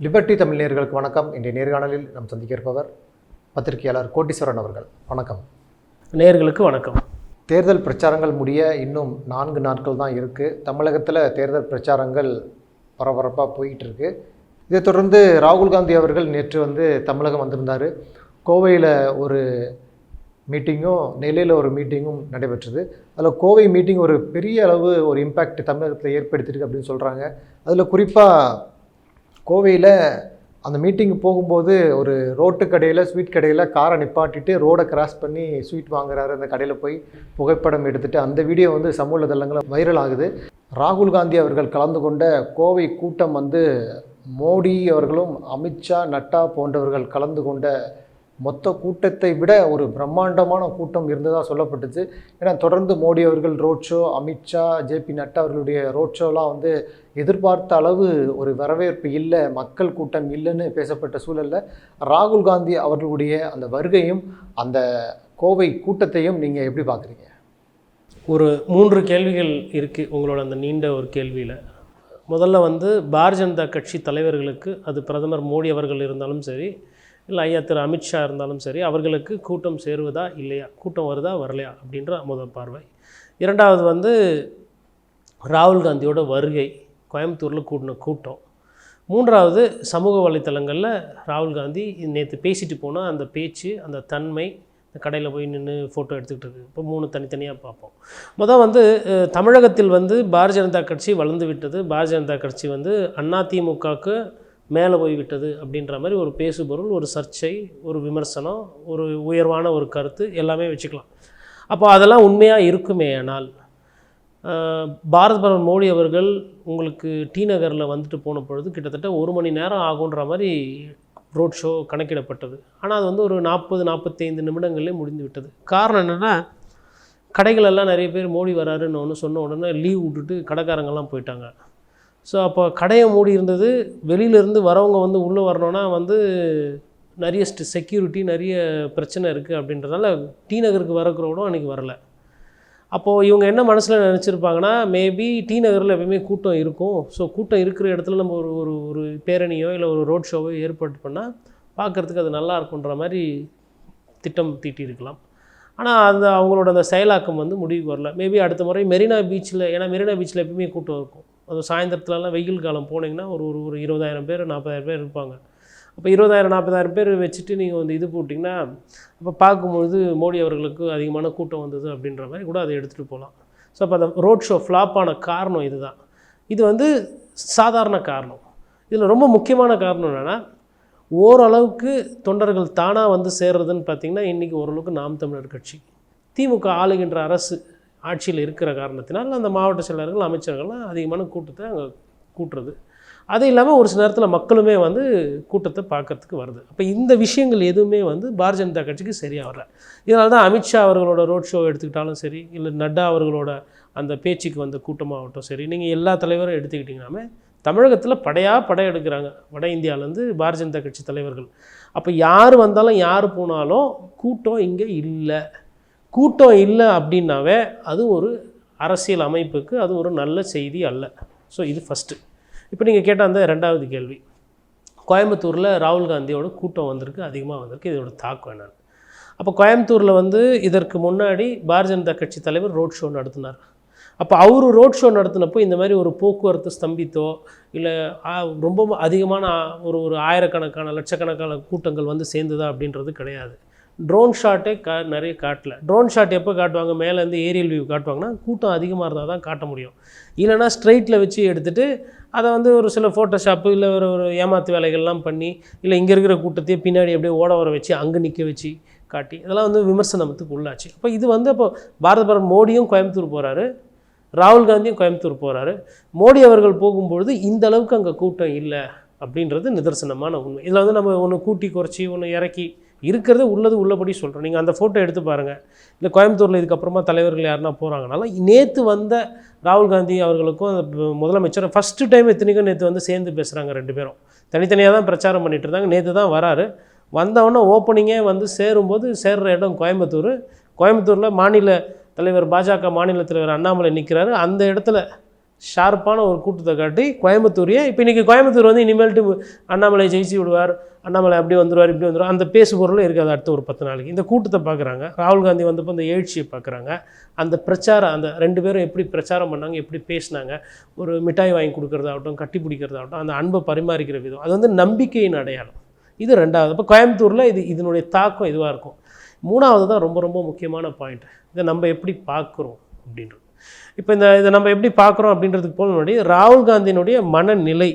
Liberty Tamil நேயர்களுக்கு வணக்கம். இன்றைய நேர்காணலில் நாம் சந்திக்க இருப்பவர் பத்திரிகையாளர் கோட்டீஸ்வரன் அவர்கள். வணக்கம். நேர்களுக்கு வணக்கம். தேர்தல் பிரச்சாரங்கள் முடிய இன்னும் நான்கு நாட்கள் தான் இருக்குது தமிழகத்தில் தேர்தல் பிரச்சாரங்கள் பரபரப்பாக போயிட்டு இருக்கு இதைத் தொடர்ந்து ராகுல் காந்தி அவர்கள் நேற்று வந்து தமிழகம் வந்திருந்தார். கோவையில் ஒரு மீட்டிங்கும் நெல்லையில் ஒரு மீட்டிங்கும் நடைபெற்றது. அதில் கோவை மீட்டிங் ஒரு பெரிய அளவு ஒரு இம்பேக்ட் தமிழகத்தில் ஏற்படுத்தியிருக்கு அப்படின்னு சொல்கிறாங்க அதில் குறிப்பாக கோவையில் அந்த மீட்டிங் போகும்போது ஒரு ரோட்டு கடையில் ஸ்வீட் கடையில் காரை நிப்பாட்டிட்டு ரோடை கிராஸ் பண்ணி ஸ்வீட் வாங்குறாரு. அந்த கடையில் போய் புகைப்படம் எடுத்துட்டு அந்த வீடியோ வந்து சமூக தளங்களில் வைரல் ஆகுது. ராகுல் காந்தி அவர்கள் கலந்து கொண்ட கோவை கூட்டம் வந்து மோடி அவர்களும் அமித்ஷா நட்டா போன்றவர்கள் கலந்து கொண்ட மொத்த கூட்டத்தை விட ஒரு பிரம்மாண்டமான கூட்டம் இருந்ததாக சொல்லப்பட்டுச்சு. ஏன்னா தொடர்ந்து மோடி அவர்கள் ரோட் ஷோ அமித்ஷா ஜேபி நட்டா அவர்களுடைய ரோட் ஷோலாம் வந்து எதிர்பார்த்த அளவு ஒரு வரவேற்பு இல்லை மக்கள் கூட்டம் இல்லைன்னு பேசப்பட்ட சூழலில் ராகுல் காந்தி அவர்களுடைய அந்த வருகையும் அந்த கோவை கூட்டத்தையும் நீங்கள் எப்படி பார்க்குறீங்க? ஒரு மூன்று கேள்விகள் இருக்குது உங்களோட அந்த நீண்ட ஒரு கேள்வியில். முதல்ல வந்து பாரதிய ஜனதா கட்சி தலைவர்களுக்கு அது பிரதமர் மோடி அவர்கள் இருந்தாலும் சரி இல்லை ஐயா திரு அமித்ஷா இருந்தாலும் சரி அவர்களுக்கு கூட்டம் சேருவதா இல்லையா? கூட்டம் வருதா வரலையா? அப்படின்ற முதல் பார்வை. இரண்டாவது வந்து ராகுல் காந்தியோட வருகை கோயம்புத்தூரில் கூட்டின கூட்டம். மூன்றாவது சமூக வலைத்தளங்களில் ராகுல் காந்தி நேற்று பேசிட்டு போனால் அந்த பேச்சு அந்த தன்மை இந்த கடையில் போய் நின்று ஃபோட்டோ எடுத்துக்கிட்டு இருக்கு. இப்போ மூணு தனித்தனியாக பார்ப்போம். மொதல் வந்து தமிழகத்தில் வந்து பாரதிய ஜனதா கட்சி வளர்ந்து விட்டது. பாரதிய ஜனதா கட்சி வந்து அதிமுகவுக்கு மேலே போய் விட்டது அப்படின்ற மாதிரி ஒரு பேசுபொருள் ஒரு சர்ச்சை ஒரு விமர்சனம் ஒரு உயர்வான ஒரு கருத்து எல்லாமே வச்சுக்கலாம். அப்போ அதெல்லாம் உண்மையாக இருக்குமே ஆனால் பாரத் பாரத பிரதமர் மோடி அவர்கள் உங்களுக்கு டி நகரில் வந்துட்டு போன பொழுது கிட்டத்தட்ட ஒரு மணி நேரம் ஆகுன்ற மாதிரி ரோட் ஷோ கணக்கிடப்பட்டது. ஆனால் அது வந்து ஒரு நாற்பது நாற்பத்தைந்து நிமிடங்களே முடிந்து விட்டது. காரணம் என்னென்னா கடைகளெல்லாம் நிறைய பேர் மோடி வராருன்னு ஒன்று சொன்ன உடனே லீவ் விட்டுட்டு கடைக்காரங்கெல்லாம் போயிட்டாங்க. ஸோ அப்போ கடையை மூடி இருந்தது வெளியிலேருந்து வரவங்க வந்து உள்ளே வரணுன்னா வந்து நிறைய செக்யூரிட்டி நிறைய பிரச்சனை இருக்குது அப்படின்றதால டி நகருக்கு வரக்கிறவங்களும் அன்றைக்கி வரல. அப்போது இவங்க என்ன மனசில் நினச்சிருப்பாங்கன்னா மேபி டி நகரில் எப்பயுமே கூட்டம் இருக்கும். ஸோ கூட்டம் இருக்கிற இடத்துல நம்ம ஒரு ஒரு ஒரு பேரணியோ இல்லை ஒரு ரோட் ஷோவோ ஏற்பாடு பண்ணால் பார்க்குறதுக்கு அது நல்லா இருக்குன்ற மாதிரி திட்டம் தீட்டியிருக்கலாம். ஆனால் அந்த அவங்களோட அந்த செயலாக்கம் வந்து முடிவுக்கு வரல. மேபி அடுத்த முறை மெரினா பீச்சில் ஏன்னா மெரினா பீச்சில் எப்பயுமே கூட்டம் இருக்கும். அது சாயந்தரத்துலலாம் வெயில் காலம் போனீங்கன்னா ஒரு ஒரு ஒரு இருபதாயிரம் பேர் நாற்பதாயிரம் பேர் இருப்பாங்க. அப்போ இருபதாயிரம் நாற்பதாயிரம் பேர் வச்சுட்டு நீங்கள் வந்து இது போட்டிங்கன்னா அப்போ பார்க்கும்பொழுது மோடி அவர்களுக்கு அதிகமான கூட்டம் வந்தது அப்படின்ற மாதிரி கூட அதை எடுத்துகிட்டு போகலாம் ஸோ அப்போ அந்த ரோட் ஷோ ஃப்ளாப்பான காரணம் காரணம் இதுதான். இது வந்து சாதாரண காரணம். இதில் ரொம்ப முக்கியமான காரணம் என்னென்னா ஓரளவுக்கு தொண்டர்கள் தானாக வந்து சேர்றதுன்னு பார்த்திங்கன்னா இன்றைக்கி ஓரளவுக்கு நாம் தமிழர் கட்சி. திமுக ஆளுகின்ற அரசு ஆட்சியில் இருக்கிற காரணத்தினால் அந்த மாவட்ட செயலர்கள் அமைச்சர்கள்லாம் அதிகமான கூட்டத்தை அங்கே கூட்டுறது. அது இல்லாமல் ஒரு சில நேரத்தில் மக்களுமே வந்து கூட்டத்தை பார்க்கறதுக்கு வருது. அப்போ இந்த விஷயங்கள் எதுவுமே வந்து பாரதிய ஜனதா கட்சிக்கு சரியாக வரல இதனால தான் அமித்ஷா அவர்களோட ரோட் ஷோ எடுத்துக்கிட்டாலும் சரி இல்லை நட்டா அவர்களோட அந்த பேச்சுக்கு வந்த கூட்டமாகட்டும் சரி நீங்கள் எல்லா தலைவரும் எடுத்துக்கிட்டிங்கனாமே தமிழகத்தில் படையாக படை எடுக்கிறாங்க. வட இந்தியாவிலேருந்து பாரதிய ஜனதா கட்சி தலைவர்கள். அப்போ யார் வந்தாலும் யார் போனாலும் கூட்டம் இங்கே இல்லை. கூட்டம் இல்லை அப்படின்னாவே அது ஒரு அரசியல் அமைப்புக்கு அது ஒரு நல்ல செய்தி அல்ல. ஸோ இது ஃபஸ்ட்டு இப்போ நீங்கள் கேட்ட அந்த ரெண்டாவது கேள்வி. கோயம்புத்தூரில் ராகுல் காந்தியோட கூட்டம் வந்திருக்கு அதிகமாக வந்திருக்கு. இதோட தாக்கம் என்னென்னு. அப்போ கோயம்புத்தூரில் வந்து இதற்கு முன்னாடி பாரதிய ஜனதா கட்சி தலைவர் ரோட் ஷோ நடத்தினார். அப்போ அவர் ரோட் ஷோ நடத்தினப்போ இந்த மாதிரி ஒரு போக்குவரத்து ஸ்தம்பித்தோ இல்லை ரொம்ப அதிகமான ஒரு ஒரு ஆயிரக்கணக்கான லட்சக்கணக்கான கூட்டங்கள் வந்து சேர்ந்ததா அப்படின்றது கிடையாது. ட்ரோன் ஷாட்டே கா நிறைய காட்டல. ட்ரோன் ஷாட் எப்போ காட்டுவாங்க? மேலேருந்து ஏரியல் வியூ காட்டுவாங்கன்னா கூட்டம் அதிகமாக இருந்தால் தான் காட்ட முடியும். இல்லைன்னா ஸ்ட்ரைட்டில் வச்சு எடுத்துகிட்டு அதை வந்து ஒரு சில ஃபோட்டோஷாப்பு இல்லை ஒரு ஒரு ஏமாத்து வேலைகள்லாம் பண்ணி இல்லை இங்கே இருக்கிற கூட்டத்தையே பின்னாடி அப்படியே ஓட வர வச்சு அங்கே நிற்க வச்சு காட்டி இதெல்லாம் வந்து விமர்சனத்துக்கு உள்ளாச்சு. அப்போ இது வந்து அப்போ பாரத பிரதமர் மோடியும் கோயம்புத்தூர் போகிறாரு ராகுல் காந்தியும் கோயம்புத்தூர் போகிறாரு மோடி அவர்கள் போகும்பொழுது இந்த அளவுக்கு அங்கே கூட்டம் இல்லை அப்படின்றது நிதர்சனமான உண்மை. இதில் வந்து நம்ம ஒன்று கூட்டி குறைச்சி ஒன்று இறக்கி இருக்கிறது உள்ளது உள்ளபடி சொல்கிறோம் நீங்கள் அந்த ஃபோட்டோ எடுத்து பாருங்கள் இல்லை கோயம்புத்தூரில் இதுக்கப்புறமா தலைவர்கள் யாருன்னா போகிறாங்கனாலும் நேற்று வந்த ராகுல் காந்தி அவர்களுக்கும் முதலமைச்சர் ஃபஸ்ட்டு டைம் இத்தனைக்கும் நேற்று வந்து சேர்ந்து பேசுகிறாங்க ரெண்டு பேரும். தனித்தனியாக தான் பிரச்சாரம் பண்ணிகிட்டு இருந்தாங்க. நேற்று தான் வராரு. வந்தவொடனே ஓப்பனிங்கே வந்து சேரும்போது சேர்ற இடம் கோயம்புத்தூர். கோயம்புத்தூரில் மாநில தலைவர் பாஜக மாநில தலைவர் அண்ணாமலை நிற்கிறாரு அந்த இடத்துல ஷார்ப்பான ஒரு கூட்டத்தை காட்டி கோயம்புத்தூரையே. இப்போ இன்றைக்கி கோயம்புத்தூர் வந்து இனிமேல்ட்டு அண்ணாமலை ஜெயிச்சு விடுவார். அண்ணாமலை அப்படி வந்துடுவார் இப்படி வந்துடுவார் அந்த பேசு பொருளும் இருக்காது அடுத்த ஒரு பத்து நாளைக்கு. இந்த கூட்டத்தை பார்க்குறாங்க ராகுல் காந்தி வந்தப்போ அந்த எழுச்சியை பார்க்குறாங்க அந்த பிரச்சாரம் அந்த ரெண்டு பேரும் எப்படி பிரச்சாரம் பண்ணாங்க எப்படி பேசினாங்க ஒரு மிட்டாய் வாங்கி கொடுக்குறதாகட்டும் கட்டி பிடிக்கிறதாகட்டும் அந்த அன்பை பரிமாறிக்கிற விதம். அது வந்து நம்பிக்கையின் அடையாளம். இது ரெண்டாவது. அப்போ கோயம்புத்தூரில் இது இதனுடைய தாக்கம் இதுவாக இருக்கும். மூணாவது தான் ரொம்ப ரொம்ப முக்கியமான பாயிண்ட் இதை நம்ம எப்படி பார்க்குறோம் அப்படின்றது. இப்போ இந்த இதை நம்ம எப்படி பார்க்குறோம் அப்படின்றதுக்கு போக முன்னாடி ராகுல் காந்தியினுடைய மனநிலை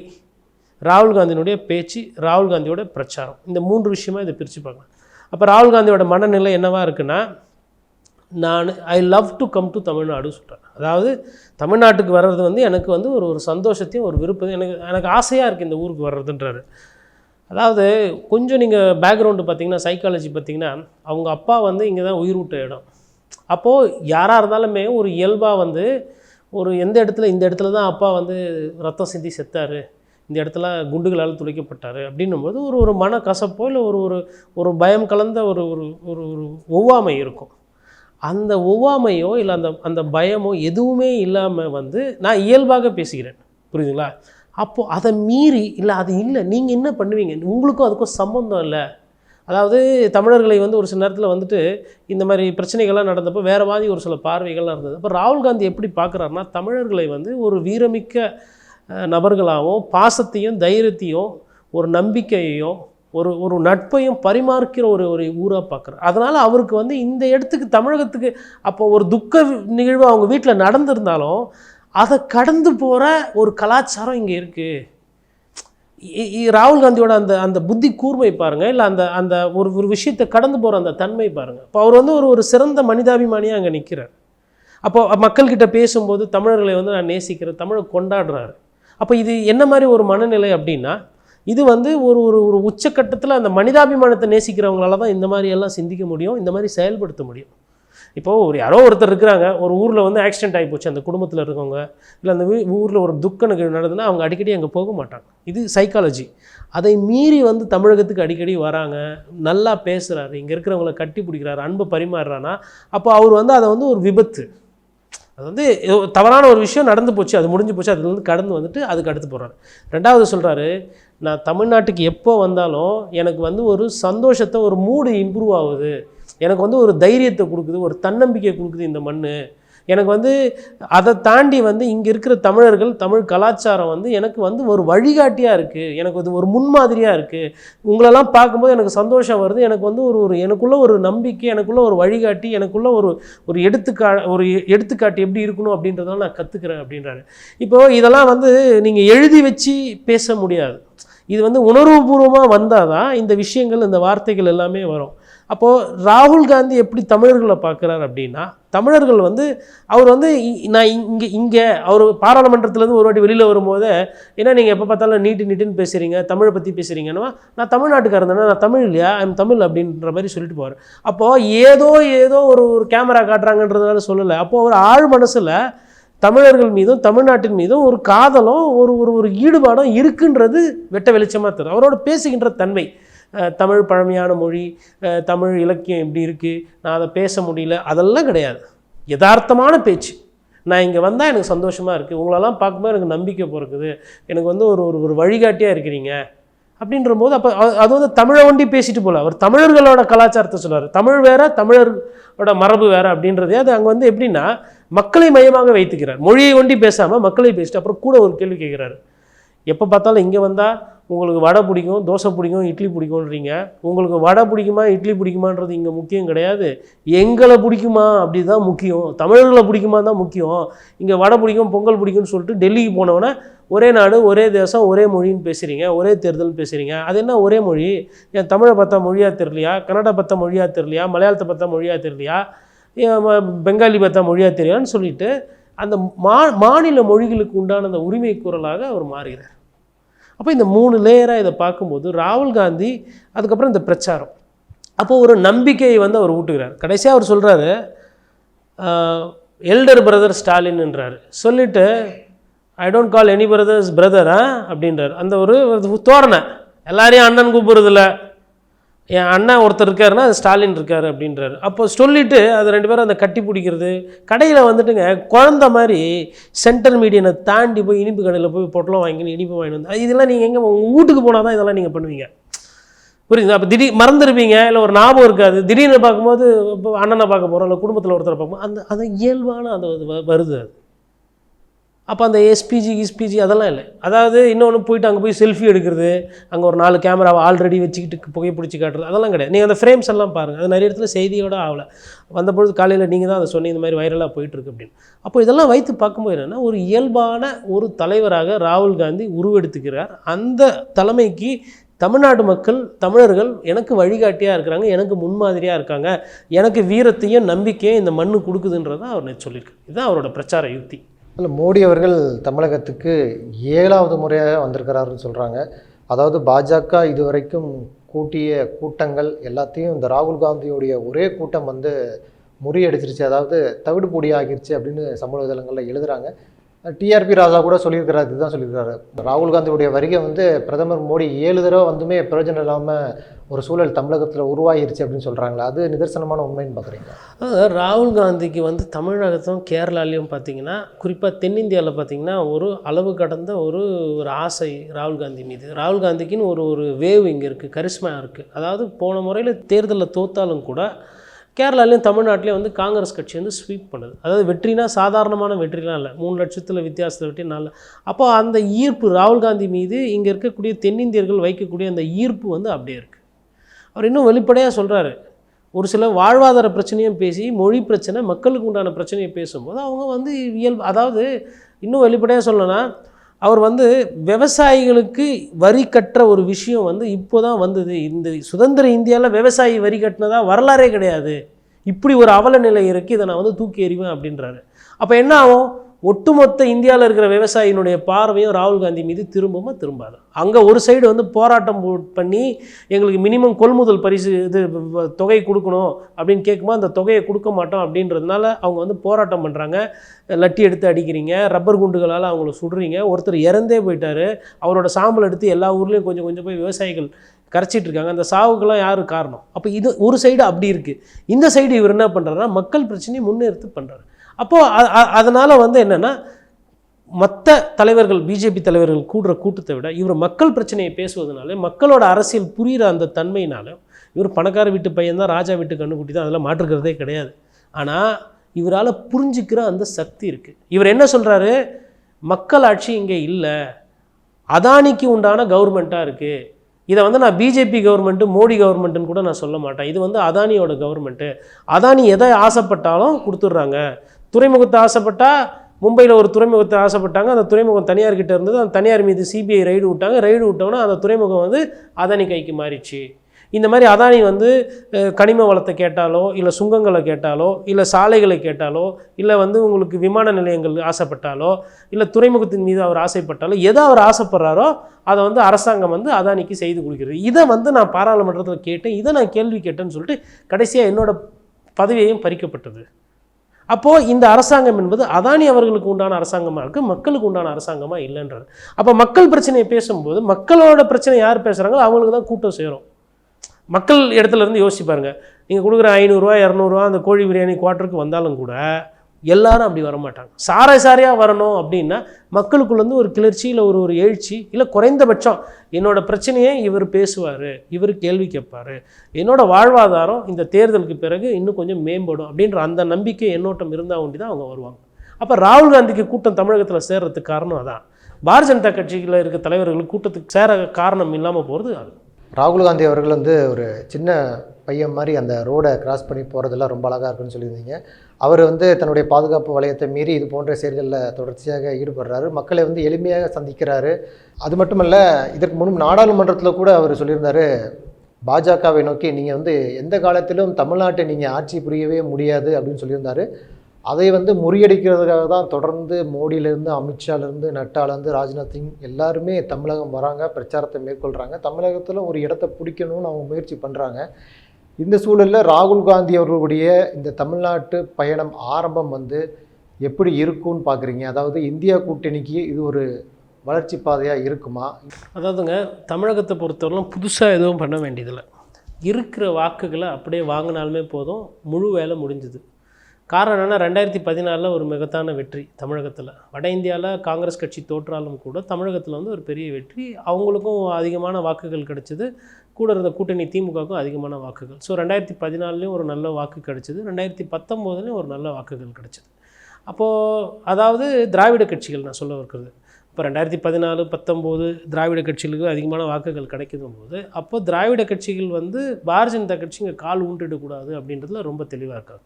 ராகுல் காந்தியினுடைய பேச்சு ராகுல் காந்தியோட பிரச்சாரம். இந்த மூன்று விஷயமா இதை பிரித்து பார்க்கலாம். அப்போ ராகுல் காந்தியோட மனநிலை என்னவாக இருக்குன்னா நான் I love to come to Tamil Nadu சொல்கிறேன் அதாவது தமிழ்நாட்டுக்கு வர்றது வந்து எனக்கு வந்து ஒரு ஒரு சந்தோஷத்தையும் ஒரு விருப்பத்தையும் எனக்கு எனக்கு ஆசையாக இருக்குது இந்த ஊருக்கு வர்றதுன்றாரு. அதாவது கொஞ்சம் நீங்கள் பேக்ரவுண்டு பார்த்தீங்கன்னா சைக்காலஜி பார்த்தீங்கன்னா அவங்க அப்பா வந்து இங்கே தான் உயிர் விட்ட இடம். அப்போது யாராக இருந்தாலுமே ஒரு இயல்பாக வந்து ஒரு எந்த இடத்துல இந்த இடத்துல தான் அப்பா வந்து ரத்தம் சிந்தி செத்தார் இந்த இடத்துல குண்டுகளால் துளைக்கப்பட்டார் அப்படின்னும் போது ஒரு ஒரு மன கசப்போ இல்லை ஒரு ஒரு ஒரு பயம் கலந்த ஒரு ஒரு ஒரு ஒரு ஒவ்வாமை இருக்கும். அந்த ஒவ்வாமையோ இல்லை அந்த அந்த பயமோ எதுவுமே இல்லாமல் வந்து நான் இயல்பாக பேசுகிறேன். புரியுதுங்களா? அப்போது அதை மீறி இல்லை அது இல்லை நீங்கள் என்ன பண்ணுவீங்க? உங்களுக்கும் அதுக்கும் சம்மந்தம் இல்லை. அதாவது தமிழர்களை வந்து ஒரு சில நேரத்தில் வந்துட்டு இந்த மாதிரி பிரச்சனைகள்லாம் நடந்தப்போ வேறு மாதிரி ஒரு சில பார்வைகள்லாம் இருந்தது. அப்போ ராகுல் காந்தி எப்படி பார்க்குறாருன்னா தமிழர்களை வந்து ஒரு வீரமிக்க நபர்களாகவும் பாசத்தையும் தைரியத்தையும் ஒரு நம்பிக்கையையும் ஒரு ஒரு நட்பையும் பரிமாறிக்கிற ஒரு ஒரு ஊராக பார்க்குறாரு. அதனால் அவருக்கு வந்து இந்த இடத்துக்கு தமிழகத்துக்கு அப்போ ஒரு துக்க நிகழ்வு அவங்க வீட்டில் நடந்திருந்தாலும் அதை கடந்து போகிற ஒரு கலாச்சாரம் இங்கே இருக்குது ராகுல் காந்தியோட அந்த அந்த புத்தி கூர்மை பாருங்கள் இல்லை அந்த அந்த ஒரு ஒரு விஷயத்தை கடந்து போகிற அந்த தன்மை பாருங்கள் இப்போ அவர் வந்து ஒரு ஒரு சிறந்த மனிதாபிமானியாக அங்கே நிற்கிறார் அப்போ மக்கள்கிட்ட பேசும்போது தமிழர்களை வந்து நான் நேசிக்கிறேன் தமிழை கொண்டாடுறாரு. அப்போ இது என்ன மாதிரி ஒரு மனநிலை அப்படின்னா இது வந்து ஒரு ஒரு ஒரு உச்சக்கட்டத்தில் அந்த மனிதாபிமானத்தை நேசிக்கிறவங்களால தான் இந்த மாதிரி எல்லாம் சிந்திக்க முடியும் இந்த மாதிரி செயல்படுத்த முடியும். இப்போது ஒரு யாரோ ஒருத்தர் இருக்கிறாங்க ஒரு ஊரில் வந்து ஆக்சிடென்ட் ஆகி போச்சு அந்த குடும்பத்தில் இருக்கவங்க இல்லை அந்த ஊரில் ஒரு துக்க நிகழ்வு நடந்ததுன்னா அவங்க அடிக்கடி அங்கே போக மாட்டாங்க. இது சைக்காலஜி அதை மீறி வந்து தமிழகத்துக்கு அடிக்கடி வராங்க நல்லா பேசுகிறாரு இங்கே இருக்கிறவங்கள கட்டி பிடிக்கிறாரு அன்பை பரிமாறுறான்னா அப்போ அவர் வந்து அதை வந்து ஒரு விபத்து. அது வந்து தவறான ஒரு விஷயம் நடந்து போச்சு அது முடிஞ்சு போச்சு அதுலேருந்து கடந்து வந்துட்டு அதுக்கு அடுத்து போகிறாரு ரெண்டாவது சொல்கிறாரு நான் தமிழ்நாட்டுக்கு எப்போ வந்தாலும் எனக்கு வந்து ஒரு சந்தோஷத்தை ஒரு மூடு இம்ப்ரூவ் ஆகுது. எனக்கு வந்து ஒரு தைரியத்தை கொடுக்குது ஒரு தன்னம்பிக்கை கொடுக்குது இந்த மண் எனக்கு வந்து அதை தாண்டி வந்து இங்கே இருக்கிற தமிழர்கள் தமிழ் கலாச்சாரம் வந்து எனக்கு வந்து ஒரு வழிகாட்டியாக இருக்குது எனக்கு வந்து ஒரு முன்மாதிரியாக இருக்குது உங்களெல்லாம் பார்க்கும்போது எனக்கு சந்தோஷம் வருது. எனக்கு வந்து ஒரு ஒரு எனக்குள்ள ஒரு நம்பிக்கை எனக்குள்ள ஒரு வழிகாட்டி எனக்குள்ள ஒரு ஒரு எடுத்துக்கா ஒரு எடுத்துக்காட்டு எப்படி இருக்கணும் அப்படின்றதெல்லாம் நான் கற்றுக்கிறேன் அப்படின்றாரு. இப்போது இதெல்லாம் வந்து நீங்கள் எழுதி வச்சு பேச முடியாது. இது வந்து உணர்வுபூர்வமாக வந்தால் தான் இந்த விஷயங்கள் இந்த வார்த்தைகள் எல்லாமே வரும். அப்போது ராகுல் காந்தி எப்படி தமிழர்களை பார்க்குறாரு அப்படின்னா தமிழர்கள் வந்து அவர் வந்து இ- நான் இங்கே இங்கே அவர் பாராளுமன்றத்துலேருந்து ஒரு வாட்டி வெளியில் வரும்போது ஏன்னா நீங்கள் எப்போ பார்த்தாலும் நீட்டு நீட்டுன்னு பேசுகிறீங்க தமிழை பற்றி பேசுகிறீங்கன்னா நான் தமிழ்நாட்டுக்காரன் தானே நான் தமிழ் இல்லையா? ஐம் தமிழ் அப்படின்ற மாதிரி சொல்லிட்டு போவார். அப்போது ஏதோ ஏதோ ஒரு ஒரு கேமரா காட்டுறாங்கன்றதுனால சொல்லலை. அப்போது ஒரு ஆழ் மனசில் தமிழர்கள் மீதும் தமிழ்நாட்டின் மீதும் ஒரு காதலும் ஒரு ஒரு ஒரு ஈடுபாடும் இருக்குன்றது வெட்ட வெளிச்சமாக தரும் அவரோட பேசுகின்ற தன்மை. தமிழ் பழமையான மொழி தமிழ் இலக்கியம் இப்படி இருக்குது நான் அதை பேச முடியல. அதெல்லாம் கிடையாது. யதார்த்தமான பேச்சு. நான் இங்கே வந்தால் எனக்கு சந்தோஷமாக இருக்குது உங்களெல்லாம் பார்க்கும்போது எனக்கு நம்பிக்கை பிறக்குது. எனக்கு வந்து ஒரு ஒரு ஒரு வழிகாட்டியாக இருக்கிறீங்க. அப்படின்ற போது அப்போ அது வந்து தமிழை ஒண்டி பேசிட்டு போல. அவர் தமிழர்களோட கலாச்சாரத்தை சொல்லுவார் தமிழ் வேற தமிழரோட மரபு வேற அப்படின்றதே அது அங்கே வந்து எப்படின்னா மக்களை மையமாக வைத்துக்கிறார். மொழியை ஒண்டி பேசாமல் மக்களை பேசிட்டு அப்புறம் கூட ஒரு கேள்வி கேட்குறாரு. எப்போ பார்த்தாலும் இங்கே வந்தால் உங்களுக்கு வடை பிடிக்கும் தோசை பிடிக்கும் இட்லி பிடிக்கும்ன்றீங்க. உங்களுக்கு வடை பிடிக்குமா இட்லி பிடிக்குமான்றது இங்கே முக்கியம் கிடையாது. எங்களை பிடிக்குமா அப்படி தான் முக்கியம். தமிழர்களை பிடிக்குமா தான் முக்கியம். இங்கே வடை பிடிக்கும் பொங்கல் பிடிக்கும்னு சொல்லிட்டு டெல்லிக்கு போனவொடனே ஒரே நாடு ஒரே தேசம் ஒரே மொழின்னு பேசுகிறீங்க ஒரே தேர்தல்னு பேசுகிறீங்க அது என்ன ஒரே மொழி? என் தமிழை பார்த்தா மொழியாக தெரியலையா? கன்னடா பார்த்தா மொழியாக தெரியலையா? மலையாளத்தை பார்த்தா மொழியாக தெரியலையா? பெங்காலி பார்த்தா மொழியாக தெரியான்னு சொல்லிட்டு அந்த மா மாநில மொழிகளுக்கு உண்டான அந்த உரிமை குரலாக அவர் மாறுகிறார். அப்போ இந்த மூணு லேயராக இதை பார்க்கும்போது ராகுல் காந்தி அதுக்கப்புறம் இந்த பிரச்சாரம். அப்போது ஒரு நம்பிக்கையை வந்து அவர் ஊட்டுகிறார். கடைசியாக அவர் சொல்கிறாரு எல்டர் பிரதர் ஸ்டாலின்ன்றார். சொல்லிட்டு I don't call any brothers பிரதரா அப்படின்றார். அந்த ஒரு ஒரு தோரணை. எல்லாரையும் அண்ணன் கூப்பிட்றதில்ல. என் அண்ணன் ஒருத்தர் இருக்காருன்னா அது ஸ்டாலின் இருக்கார் அப்படின்றாரு. அப்போ சொல்லிவிட்டு அது ரெண்டு பேரும் அந்த கட்டி பிடிக்கிறது கடையில் வந்துட்டுங்க குழந்த மாதிரி சென்ட்ரல் மீடியனை தாண்டி போய் இனிப்பு கடையில் போய் பொட்டலம் வாங்கின்னு இனிப்பு வாங்கிட்டு வந்து இதெல்லாம் நீங்கள் எங்கே உங்கள் வீட்டுக்கு போனால் தான் இதெல்லாம் நீங்கள் பண்ணுவீங்க? புரியுது அப்போ திடீர் மறந்துருப்பீங்க இல்லை ஒரு ஞாபகம் இருக்காது. திடீர்னு பார்க்கும்போது இப்போ அண்ணனை பார்க்க போகிறோம் இல்லை குடும்பத்தில் ஒருத்தரை பார்க்கும்போது அந்த அது இயல்பான அந்த வ- வருது அது. அப்போ அந்த எஸ்பிஜி கிஸ்பிஜி அதெல்லாம் இல்லை. அதாவது இன்னொன்று போயிட்டு அங்கே போய் செல்ஃபி எடுக்கிறது அங்கே ஒரு நாலு கேமராவை ஆல்ரெடி வச்சுக்கிட்டு புகை பிடிச்சி காட்டுறது அதெல்லாம் கிடையாது. நீங்கள் அந்த ஃப்ரேம்ஸ் எல்லாம் பாருங்கள் அது நிறைய இடத்துல செய்தியோட ஆகலை. வந்தபொழுது காலையில் நீங்கள் தான் அதை சொன்னீங்க இந்த மாதிரி வைரலாக போயிட்டுருக்கு அப்படின்னு. அப்போ இதெல்லாம் வைத்து பார்க்கும்போது என்னென்னா ஒரு இயல்பான ஒரு தலைவராக ராகுல் காந்தி உருவெடுத்துக்கிறார். அந்த தலைமைக்கு தமிழ்நாடு மக்கள் தமிழர்கள் எனக்கு வழிகாட்டியாக இருக்கிறாங்க எனக்கு முன்மாதிரியாக இருக்காங்க எனக்கு வீரத்தையும் நம்பிக்கையும் இந்த மண்ணு கொடுக்குதுன்றதான் அவர் நேத்து சொல்லியிருக்காரு. இதுதான் அவரோட பிரச்சார யுக்தி. இல்லை மோடி அவர்கள் தமிழகத்துக்கு ஏழாவது முறையாக வந்திருக்கிறாருன்னு சொல்கிறாங்க அதாவது பாஜக இதுவரைக்கும் கூட்டிய கூட்டங்கள் எல்லாத்தையும் இந்த ராகுல் காந்தியுடைய ஒரே கூட்டம் வந்து முறியடிச்சிருச்சு. அதாவது தவிடுபொடி ஆகிருச்சு அப்படின்னு சமூக வலைதளங்களில் எழுதுகிறாங்க டிஆர்பி ராஜா கூட சொல்லியிருக்கிறாரு இதுதான் சொல்லியிருக்காரு ராகுல் காந்தியுடைய வருகை வந்து பிரதமர் மோடி ஏழு தடவை வந்துமே பிரயோஜனம் இல்லாமல் ஒரு சூழல் தமிழகத்தில் உருவாகிருச்சு அப்படின்னு சொல்கிறாங்களா அது நிதர்சனமான உண்மைன்னு பார்க்குறீங்க ராகுல் காந்திக்கு வந்து தமிழகத்தும் கேரளாலையும் பார்த்தீங்கன்னா குறிப்பாக தென்னிந்தியாவில் பார்த்தீங்கன்னா ஒரு அளவு கடந்த ஒரு ஒரு ஆசை ராகுல் காந்தி மீது. ராகுல் காந்திக்குன்னு ஒரு ஒரு வேவ் இங்கே இருக்குது கரிஷ்மா இருக்குது அதாவது போன முறையில் தேர்தலில் தோத்தாலும் கூட கேரளாலையும் தமிழ்நாட்டிலையும் வந்து காங்கிரஸ் கட்சி வந்து ஸ்வீப் பண்ணுது. அதாவது வெற்றினா சாதாரணமான வெற்றிலாம் இல்லை. மூணு லட்சத்தில் வித்தியாசத்தை வெற்றி நல்ல அப்போ அந்த ஈர்ப்பு ராகுல் காந்தி மீது இங்கே இருக்கக்கூடிய தென்னிந்தியர்கள் வைக்கக்கூடிய அந்த ஈர்ப்பு வந்து அப்படியே இருக்குது அவர் இன்னும் வெளிப்படையாக சொல்கிறாரு ஒரு சில வாழ்வாதார பிரச்சனையும் பேசி மொழி பிரச்சனை மக்களுக்கு உண்டான பிரச்சனையை பேசும்போது அவங்க வந்து இயல்பு அதாவது இன்னும் வெளிப்படையாக சொல்லணும்னா அவர் வந்து விவசாயிகளுக்கு வரி கட்டுற ஒரு விஷயம் வந்து இப்போ தான் வந்தது. இந்த சுதந்திர இந்தியாவில் விவசாயி வரி கட்டினதா வரலாறே கிடையாது. இப்படி ஒரு அவல நிலை இருக்கு இதை நான் வந்து தூக்கி எறிவேன் அப்படின்றாரு. அப்போ என்ன ஆகும்? ஒட்டுமொத்த இந்தியாவில் இருக்கிற விவசாயினுடைய பார்வையும் ராகுல் காந்தி மீது திரும்பவும் திரும்பாது. அங்கே ஒரு சைடு வந்து போராட்டம் பண்ணி எங்களுக்கு மினிமம் கொள்முதல் பரிசு இது தொகை கொடுக்கணும் அப்படின்னு கேட்கும்போது அந்த தொகையை கொடுக்க மாட்டோம் அப்படின்றதுனால அவங்க வந்து போராட்டம் பண்ணுறாங்க லட்டி எடுத்து அடிக்கிறீங்க ரப்பர் குண்டுகளால் அவங்கள சுடுறீங்க ஒருத்தர் இறந்தே போயிட்டாரு அவரோட சாம்பல் எடுத்து எல்லா ஊர்லேயும் கொஞ்சம் கொஞ்சம் போய் விவசாயிகள் கரைச்சிட்டு இருக்காங்க. அந்த சாவுக்கெல்லாம் யார் காரணம்? அப்போ இது ஒரு சைடு அப்படி இருக்குது இந்த சைடு இவர் என்ன பண்ணுறாருன்னா மக்கள் பிரச்சனையை முன்னெடுத்து பண்ணுறாரு அப்போது அதனால் வந்து என்னென்னா மற்ற தலைவர்கள் பிஜேபி தலைவர்கள் கூடுற கூட்டத்தை விட இவர் மக்கள் பிரச்சனையை பேசுவதனால மக்களோட அரசியல் புரிகிற அந்த தன்மையினால இவர் பணக்கார வீட்டு பையன் தான் ராஜா வீட்டு கண்ணுக்குட்டி தான் அதெல்லாம் மாற்றுக்கிறதே கிடையாது. ஆனால் இவரால் புரிஞ்சுக்கிற அந்த சக்தி இருக்குது இவர் என்ன சொல்கிறாரு மக்கள் ஆட்சி இங்கே இல்லை. அதானிக்கு உண்டான கவர்மெண்ட்டாக இருக்குது இதை வந்து நான் பிஜேபி கவர்மெண்ட்டு மோடி கவர்மெண்ட்டுன்னு கூட நான் சொல்ல மாட்டேன். இது வந்து அதானியோட கவர்மெண்ட்டு. அதானி எதை ஆசைப்பட்டாலும் கொடுத்துட்றாங்க. துறைமுகத்தை ஆசைப்பட்டா மும்பையில் ஒரு துறைமுகத்தை ஆசைப்பட்டாங்க. அந்த துறைமுகம் தனியார் கிட்ட இருந்தது. அந்த தனியார் மீது சிபிஐ ரைடு விட்டாங்க. ரைடு விட்டோன்னா அந்த துறைமுகம் வந்து அதானி கைக்கு மாறிச்சு இந்த மாதிரி அதானி வந்து கனிம வளத்தை கேட்டாலோ இல்லை சுங்கங்களை கேட்டாலோ இல்லை சாலைகளை கேட்டாலோ இல்லை வந்து உங்களுக்கு விமான நிலையங்கள் ஆசைப்பட்டாலோ இல்லை துறைமுகத்தின் மீது அவர் ஆசைப்பட்டாலோ எதை அவர் ஆசைப்படுறாரோ அதை வந்து அரசாங்கம் வந்து அதானிக்கு செய்து கொடுக்கிறது. இதை வந்து நான் பாராளுமன்றத்தில் கேட்டேன். இதை நான் கேள்வி கேட்டேன்னு சொல்லிட்டு கடைசியாக என்னோடய பதவியையும் பறிக்கப்பட்டது. அப்போது இந்த அரசாங்கம் என்பது அதானி அவர்களுக்கு உண்டான அரசாங்கமாக இருக்குது மக்களுக்கு உண்டான அரசாங்கமாக இல்லைன்றார். அப்போ மக்கள் பிரச்சனையை பேசும்போது மக்களோட பிரச்சனை யார் பேசுகிறாங்களோ அவங்களுக்கு தான் கூட்டம் சேரும். மக்கள் இடத்துல இருந்து நீங்கள் கொடுக்குற ஐநூறுரூவா இரநூறுவா அந்த கோழி பிரியாணி குவார்ட்டருக்கு வந்தாலும் கூட எல்லாரும் அப்படி வரமாட்டாங்க. சாரை சாரையாக வரணும் அப்படின்னா மக்களுக்குள்ளேருந்து ஒரு கிளர்ச்சி இல்லை ஒரு ஒரு எழுச்சி இல்லை குறைந்தபட்சம் என்னோட பிரச்சனையை இவர் பேசுவார் இவர் கேள்வி கேட்பார். என்னோட வாழ்வாதாரம் இந்த தேர்தலுக்கு பிறகு இன்னும் கொஞ்சம் மேம்படும் அப்படின்ற அந்த நம்பிக்கை எண்ணோட்டம் இருந்தால் ஒண்டி தான் அவங்க வருவாங்க. அப்போ ராகுல் காந்திக்கு கூட்டம் தமிழகத்தில் சேர்றதுக்கு காரணம் அதான். பாரதிய ஜனதா கட்சியில் இருக்க தலைவர்களுக்கு கூட்டத்துக்கு சேர காரணம் இல்லாமல் போகிறது அது. ராகுல் காந்தி அவர்கள் வந்து ஒரு சின்ன பையன் மாதிரி அந்த ரோடை கிராஸ் பண்ணி போகிறதெல்லாம் ரொம்ப அழகாக இருக்குன்னு சொல்லியிருந்தீங்க. அவர் வந்து தன்னுடைய பாதுகாப்பு வளையத்தை மீறி இது போன்ற செயல்களில் தொடர்ச்சியாக ஈடுபடுறாரு. மக்களை வந்து எளிமையாக சந்திக்கிறாரு. அது மட்டுமல்ல இதற்கு முன் நாடாளுமன்றத்தில் கூட அவர் சொல்லியிருந்தார் பாஜகவை நோக்கி நீங்கள் வந்து எந்த காலத்திலும் தமிழ்நாட்டை நீங்கள் ஆட்சி புரியவே முடியாது அப்படின்னு சொல்லியிருந்தார். அதை வந்து முறியடிக்கிறதுக்காக தான் தொடர்ந்து மோடியிலேருந்து அமித்ஷாலேருந்து நட்டாலேருந்து ராஜ்நாத் சிங் எல்லாருமே தமிழகம் வராங்க பிரச்சாரத்தை மேற்கொள்கிறாங்க தமிழகத்தில் ஒரு இடத்த பிடிக்கணும்னு அவங்க முயற்சி பண்ணுறாங்க இந்த சூழலில் ராகுல் காந்தி அவர்களுடைய இந்த தமிழ்நாட்டு பயணம் ஆரம்பம் வந்து எப்படி இருக்கும்னு பார்க்குறீங்க அதாவது இந்தியா கூட்டணிக்கு இது ஒரு வளர்ச்சி பாதையாக இருக்குமா? அதாவதுங்க தமிழகத்தை பொறுத்தவரைக்கும் புதுசாக எதுவும் பண்ண வேண்டியதில்லை. இருக்கிற வாக்குகளை அப்படியே வாங்கினாலுமே போதும் முழு வேலை முடிஞ்சுது. காரணம் என்னென்னா ரெண்டாயிரத்தி பதினாலில் ஒரு மிகத்தான வெற்றி தமிழகத்தில். வட இந்தியாவில் காங்கிரஸ் கட்சி தோற்றாலும் கூட தமிழகத்தில் வந்து ஒரு பெரிய வெற்றி. அவங்களுக்கும் அதிகமான வாக்குகள் கிடைச்சிது. கூட இருந்த கூட்டணி திமுகவுக்கும் அதிகமான வாக்குகள். ஸோ ரெண்டாயிரத்தி பதினாலுலேயும் ஒரு நல்ல வாக்கு கிடைச்சிது. ரெண்டாயிரத்தி பத்தொம்போதுலேயும் ஒரு நல்ல வாக்குகள் கிடைச்சிது. அப்போது அதாவது திராவிட கட்சிகள் நான் சொல்ல இருக்கிறது இப்போ ரெண்டாயிரத்தி பதினாலு பத்தொம்போது திராவிட கட்சிகளுக்கு அதிகமான வாக்குகள் கிடைக்கும் போது அப்போது திராவிட கட்சிகள் வந்து பாரதிய ஜனதா கட்சி இங்கே கால் ஊன்றிடக்கூடாது அப்படின்றதுல ரொம்ப தெளிவாக இருக்காங்க.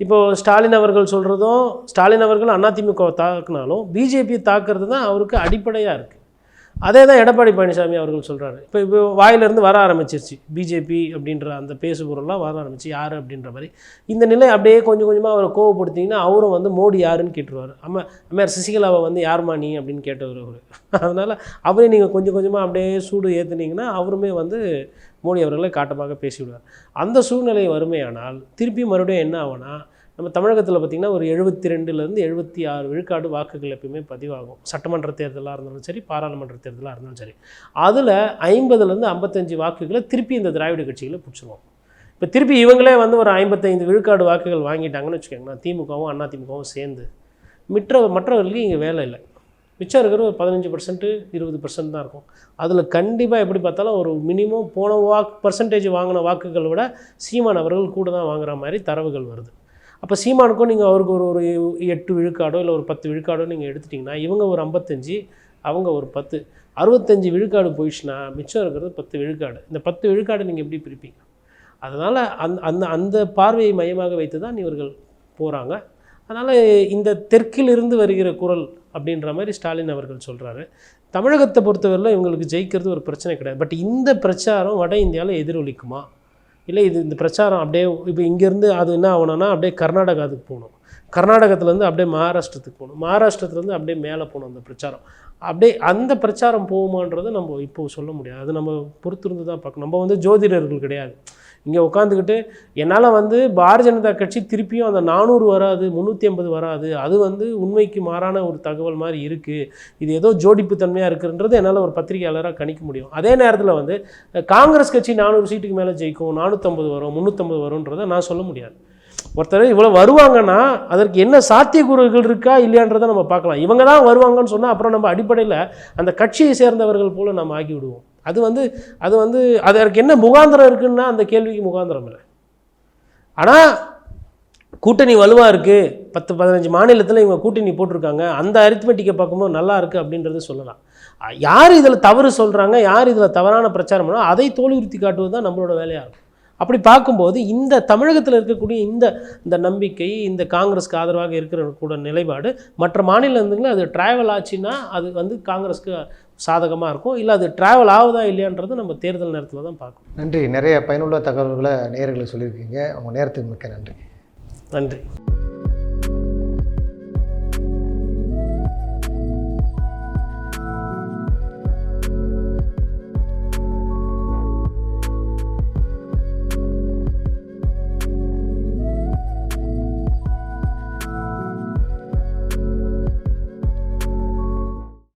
இப்போது ஸ்டாலின் அவர்கள் சொல்கிறதும் ஸ்டாலின் அவர்கள் அதிமுகவை தாக்குனாலும் பிஜேபி தாக்குறது தான் அவருக்கு அடிப்படையாக இருக்குது அதே தான் எடப்பாடி பழனிசாமி அவர்கள் சொல்கிறாரு இப்போ இப்போ வாயிலிருந்து வர ஆரம்பிச்சிருச்சு. பிஜேபி அப்படின்ற அந்த பேசுபொருள்லாம் வர ஆரம்பிச்சு. யார் அப்படின்ற மாதிரி. இந்த நிலை அப்படியே கொஞ்சம் கொஞ்சமாக அவரை கோவப்படுத்திங்கன்னா அவரும் வந்து மோடி யாருன்னு கேட்டுருவார். அம்மா அம்மையார் சசிகலாவை வந்து யார்மா நீ அப்படின்னு கேட்டவர் அவர். அதனால் அவரே நீங்கள் கொஞ்சம் கொஞ்சமாக அப்படியே சூடு ஏற்றுனீங்கன்னா அவருமே வந்து மோடி அவர்களை காட்டமாக பேசிவிடுவார். அந்த சூழ்நிலை வறுமையானால் திருப்பி மறுபடியும் என்ன ஆகும்னா நம்ம தமிழகத்தில் பார்த்திங்கன்னா ஒரு எழுபத்தி ரெண்டுலேருந்து எழுபத்தி ஆறு விழுக்காடு வாக்குகள் எப்பயுமே பதிவாகும். சட்டமன்ற தேர்தலாக இருந்தாலும் சரி பாராளுமன்ற தேர்தலாக இருந்தாலும் சரி. அதில் ஐம்பதுலேருந்து ஐம்பத்தஞ்சு வாக்குகளை திருப்பி இந்த திராவிட கட்சிகளை பிடிச்சிருவோம். இப்போ திருப்பி இவங்களே வந்து ஒரு ஐம்பத்தைந்து விழுக்காடு வாக்குகள் வாங்கிட்டாங்கன்னு வச்சுக்கோங்களேன் திமுகவும் அண்ணா திமுகவும் சேர்ந்து. மற்ற மற்றவர்களுக்கு இங்கே வேலை இல்லை. மிச்சம் இருக்கிற ஒரு பதினஞ்சு பர்சன்ட்டு இருபது பர்சன்ட் தான் இருக்கும். அதில் கண்டிப்பாக எப்படி பார்த்தாலும் ஒரு மினிமம் போன வாக் பர்சன்டேஜ் வாங்கின வாக்குகளை விட சீமான் அவர்கள் கூட தான் வாங்குற மாதிரி தரவுகள் வருது. அப்போ சீமானுக்கும் நீங்கள் அவருக்கு ஒரு ஒரு எட்டு விழுக்காடோ இல்லை ஒரு பத்து விழுக்காடோ நீங்கள் எடுத்துட்டிங்கன்னா இவங்க ஒரு ஐம்பத்தஞ்சு அவங்க ஒரு பத்து. அறுபத்தஞ்சு விழுக்காடு போயிடுச்சுன்னா மிச்சம் இருக்கிறது பத்து விழுக்காடு. இந்த பத்து விழுக்காடு நீங்கள் எப்படி பிரிப்பீங்க? அதனால் அந்த அந்த அந்த பார்வையை மையமாக வைத்து தான் இவர்கள் போகிறாங்க அதனால் இந்த தெற்கிலிருந்து வருகிற குரல் அப்படின்ற மாதிரி ஸ்டாலின் அவர்கள் சொல்கிறாரு தமிழகத்தை பொறுத்தவரையில் இவங்களுக்கு ஜெயிக்கிறது ஒரு பிரச்சனை கிடையாது. பட் இந்த பிரச்சாரம் வட இந்தியாவில் எதிரொலிக்குமா? இல்லை இது இந்த பிரச்சாரம் அப்படியே இப்போ இங்கேருந்து அது என்ன ஆகணும்னா அப்படியே கர்நாடகாவுக்கு போகணும். கர்நாடகத்துலேருந்து அப்படியே மகாராஷ்டிரத்துக்கு போகணும். மகாராஷ்டிரத்துலேருந்து அப்படியே மேலே போகணும் அந்த பிரச்சாரம். அப்படியே அந்த பிரச்சாரம் போகுமான்றதை நம்ம இப்போ சொல்ல முடியாது. அது நம்ம பொறுத்திருந்து தான் பார்க்கணும். நம்ம வந்து ஜோதிடர்கள் கிடையாது. இங்கே உட்காந்துக்கிட்டு என்னால் வந்து பாரதிய ஜனதா கட்சி திருப்பியும் அந்த நானூறு வராது முந்நூற்றி ஐம்பது வராது அது வந்து உண்மைக்கு மாறான ஒரு தகவல் மாதிரி இருக்குது இது ஏதோ ஜோடிப்பு தன்மையாக இருக்குன்றது என்னால் ஒரு பத்திரிகையாளராக கணிக்க முடியும். அதே நேரத்தில் வந்து காங்கிரஸ் கட்சி நானூறு சீட்டுக்கு மேலே ஜெயிக்கும் நானூற்றம்பது வரும் முந்நூற்றம்பது வரும்ன்றதை நான் சொல்ல முடியாது. ஒருத்தர் இவ்வளோ வருவாங்கன்னா அதற்கு என்ன சாத்தியக்கூறுகள் இருக்கா இல்லையான்றதை நம்ம பார்க்கலாம். இவங்க தான் வருவாங்கன்னு சொன்னால் அப்புறம் நம்ம அடிப்படையில் அந்த கட்சியை சேர்ந்தவர்கள் போல் நம்ம ஆக்கி விடுவோம். அது வந்து அது வந்து அதற்கு என்ன முகாந்திரம் இருக்குன்னா அந்த கேள்விக்கு முகாந்திரம் இல்லை. ஆனால் கூட்டணி வலுவாக இருக்குது பத்து பதினஞ்சு மாநிலத்தில் இவங்க கூட்டணி போட்டிருக்காங்க. அந்த அரித்மெட்டிக்கை பார்க்கும்போது நல்லா இருக்குது அப்படின்றத சொல்லலாம். யார் இதில் தவறு சொல்கிறாங்க யார் இதில் தவறான பிரச்சாரம் பண்ணால் அதை தோல்வியுறுத்தி காட்டுவது தான் நம்மளோட வேலையாக இருக்கும். அப்படி பார்க்கும்போது இந்த தமிழகத்தில் இருக்கக்கூடிய இந்த இந்த நம்பிக்கை இந்த காங்கிரஸ்க்கு ஆதரவாக இருக்கிற கூட நிலைப்பாடு மற்ற மாநிலங்களில் அது ட்ராவல் ஆச்சுன்னா அது வந்து காங்கிரஸ்க்கு சாதகமாக இருக்கும். இல்லை அது ட்ராவல் ஆகுதா இல்லையான்றது நம்ம தேர்தல் நேரத்தில் தான் பார்க்கணும். நன்றி. நிறைய பயனுள்ள தகவல்களை நேயர்களுக்கு சொல்லியிருக்கீங்க. உங்கள் நேரத்துக்கு மிக்க நன்றி. நன்றி.